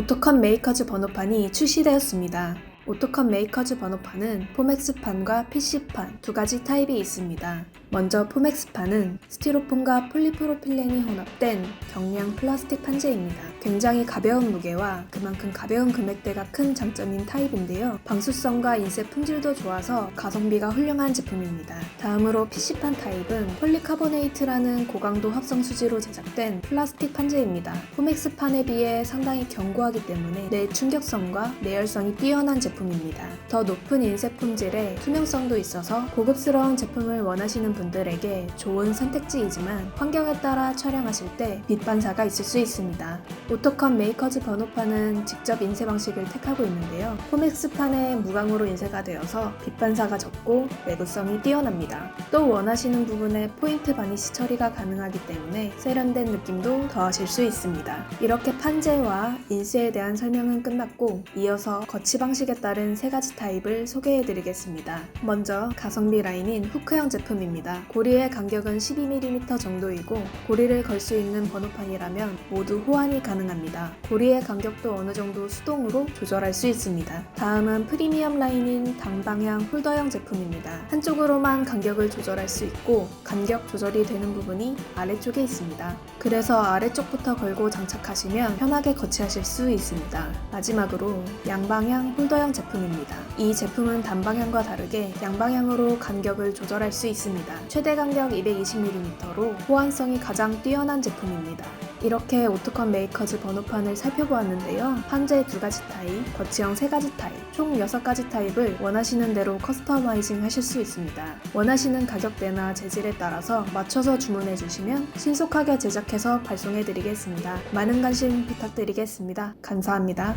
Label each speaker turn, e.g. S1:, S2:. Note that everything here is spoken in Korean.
S1: 오토컷 메이커즈 번호판이 출시되었습니다. 오토컷 메이커즈 번호판은 포맥스판과 PC판 두 가지 타입이 있습니다. 먼저 포맥스판은 스티로폼과 폴리프로필렌이 혼합된 경량 플라스틱 판재입니다. 굉장히 가벼운 무게와 그만큼 가벼운 금액대가 큰 장점인 타입인데요. 방수성과 인쇄 품질도 좋아서 가성비가 훌륭한 제품입니다. 다음으로 PC판 타입은 폴리카보네이트라는 고강도 합성 수지로 제작된 플라스틱 판재입니다. 포맥스판에 비해 상당히 견고하기 때문에 내 충격성과 내열성이 뛰어난 제품입니다. 더 높은 인쇄 품질에 투명성도 있어서 고급스러운 제품을 원하시는 분들에게 좋은 선택지이지만 환경에 따라 촬영하실 때 빛 반사가 있을 수 있습니다. 오토컷 메이커즈 번호판은 직접 인쇄 방식을 택하고 있는데요. 포맥스판에 무광으로 인쇄가 되어서 빛 반사가 적고 내구성이 뛰어납니다. 또 원하시는 부분에 포인트 바니시 처리가 가능하기 때문에 세련된 느낌도 더하실 수 있습니다. 이렇게 판재와 인쇄에 대한 설명은 끝났고 이어서 거치 방식에 따른 세 가지 타입을 소개해 드리겠습니다. 먼저 가성비 라인인 후크형 제품입니다. 고리의 간격은 12mm 정도이고 고리를 걸 수 있는 번호판이라면 모두 호환이 가능합니다. 고리의 간격도 어느 정도 수동으로 조절할 수 있습니다. 다음은 프리미엄 라인인 당방향 홀더형 제품입니다. 한쪽으로만 간격을 조절할 수 있고 간격 조절이 되는 부분이 아래쪽에 있습니다. 그래서 아래쪽부터 걸고 장착하시면 편하게 거치하실 수 있습니다. 마지막으로 양방향 홀더형 제품입니다. 이 제품은 단방향과 다르게 양방향으로 간격을 조절할 수 있습니다. 최대 간격 220mm로 호환성이 가장 뛰어난 제품입니다. 이렇게 오토컷 메이커즈 번호판을 살펴보았는데요. 판재 두 가지 타입, 거치형 세 가지 타입, 총 6가지 타입을 원하시는 대로 커스터마이징 하실 수 있습니다. 원하시는 가격대나 재질에 따라서 맞춰서 주문해 주시면 신속하게 제작해서 발송해 드리겠습니다. 많은 관심 부탁드리겠습니다. 감사합니다.